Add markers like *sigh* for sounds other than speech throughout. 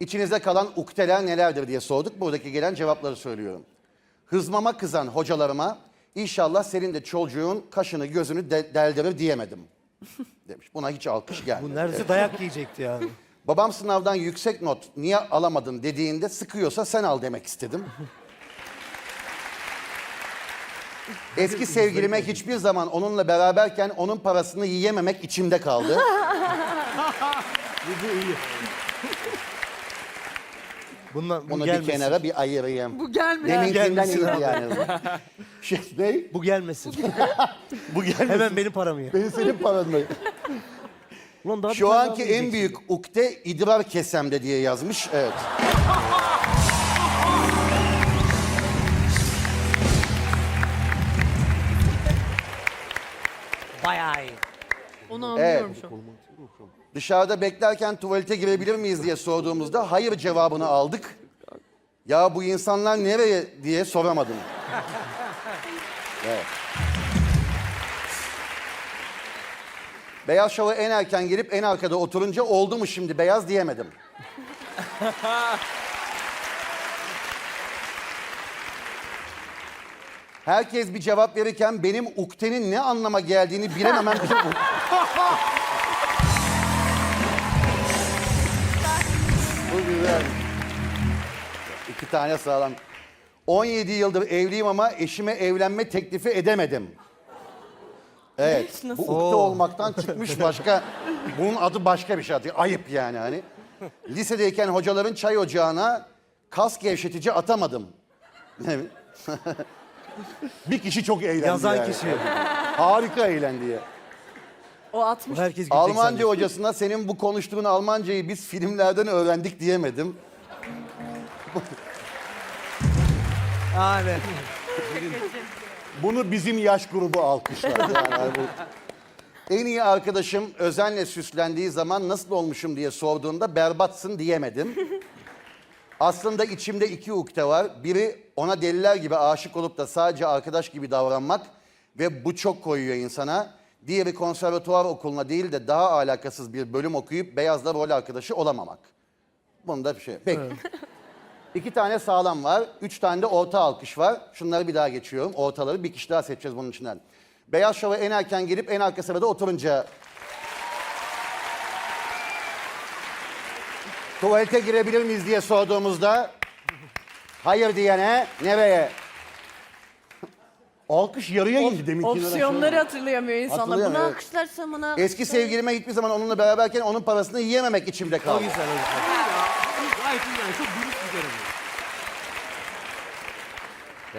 İçinizde kalan ukdeler nelerdir diye sorduk. Buradaki gelen cevapları söylüyorum. Hızmama kızan hocalarıma inşallah senin de çocuğun kaşını gözünü de- deldirir diyemedim. *laughs* Demiş. Buna hiç alkış gelmedi. Bu neredeyse dayak yiyecekti yani. *laughs* Babam sınavdan yüksek not niye alamadın dediğinde sıkıyorsa sen al demek istedim. *laughs* Eski sevgilime hiçbir zaman onunla beraberken onun parasını yiyememek içimde kaldı. Bu iyi. Bundan, bu Bunu bir gelmesin. kenara bir ayırayım. Bu gelmiyor. Deminkinden Gelmesin iyiydi yani. *laughs* Şey, ne? Bu gelmesin. Bu gelmesin. Hemen benim paramı ye. Ben senin paran mı? Ulan daha bir Şu tane anki en yiyeceksin. büyük ukde idrar kesemde diye yazmış. Evet. Bayağı iyi. Onu anlıyorum Evet. şu an. Dışarıda beklerken tuvalete girebilir miyiz diye sorduğumuzda hayır cevabını aldık. Ya bu insanlar nereye diye soramadım. *laughs* Evet. Beyaz Şov'a en erken gelip en arkada oturunca oldu mu şimdi beyaz diyemedim. *laughs* Herkes bir cevap verirken benim uktenin ne anlama geldiğini bilememem. *laughs* Bu güzel. İki tane sağlam. 17 yıldır evliyim ama eşime evlenme teklifi edemedim. Evet. Bu ukde olmaktan çıkmış başka. Bunun adı başka bir şey. adı. Ayıp yani hani. Lisedeyken hocaların çay ocağına kas gevşetici atamadım. *laughs* Ne? Bir kişi çok eğlendi Yazan yani. kişi. Harika eğlendi ya. O 60. Herkes gülecek Almanca zannediyor. hocasına senin bu konuştuğun Almancayı biz filmlerden öğrendik diyemedim. Aynen. Bunu bizim yaş grubu alkışlar. Yani bu- En iyi arkadaşım özenle süslendiği zaman nasıl olmuşum diye sorduğunda berbatsın diyemedim. Aslında içimde iki ukde var. Biri ona deliler gibi aşık olup da sadece arkadaş gibi davranmak ve bu çok koyuyor insana. Diğeri konservatuvar okuluna değil de daha alakasız bir bölüm okuyup beyazla rol arkadaşı olamamak. Bunda bir şey. Peki. *laughs* İki tane sağlam var. Üç tane de orta alkış var. Şunları bir daha geçiyorum. Ortaları bir kişi daha seçeceğiz bunun içinden. Beyaz Şov'a en erken gelip en arka sırada oturunca... Tuvalete girebilir miyiz diye sorduğumuzda... Hayır diyene nereye? Alkış yarıya indi deminki. Opsiyonları hatırlayamıyor insanlar. Hatırlayamıyor, Bunu evet. alkışlarsam buna Eski sevgilime hiçbir zaman onunla beraberken onun parasını yiyememek içimde O kaldı. güzel, o güzel. Gayet iyi yani çok dürüst bir bu.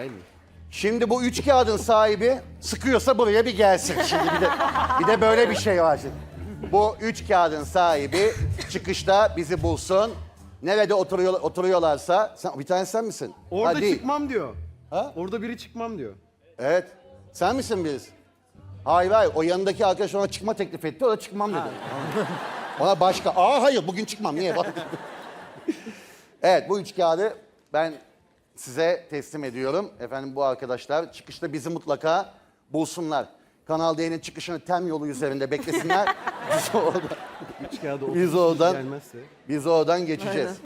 Değil mi? Şimdi bu üç kağıdın sahibi sıkıyorsa buraya bir gelsin. Şimdi bir de, bir de böyle bir şey var şimdi. Bu üç kağıdın sahibi çıkışta bizi bulsun. Nerede oturuyor, oturuyorlarsa... Sen, bir tanesi sen misin? Orada Ha, değil. çıkmam diyor. Ha? Orada biri çıkmam diyor. Evet. Sen misin biz? Hayır hayır. O yanındaki arkadaş ona çıkma teklif etti. O da çıkmam dedi. *laughs* ona başka. Aa hayır bugün çıkmam. Niye? *laughs* evet bu üç kağıdı ben size teslim ediyorum. Efendim bu arkadaşlar çıkışta bizi mutlaka bulsunlar. Kanal D'nin çıkışını tem yolu üzerinde beklesinler. *laughs* Biz oradan, Üç kağıda Biz otuz oradan- gelmezse. biz oradan geçeceğiz.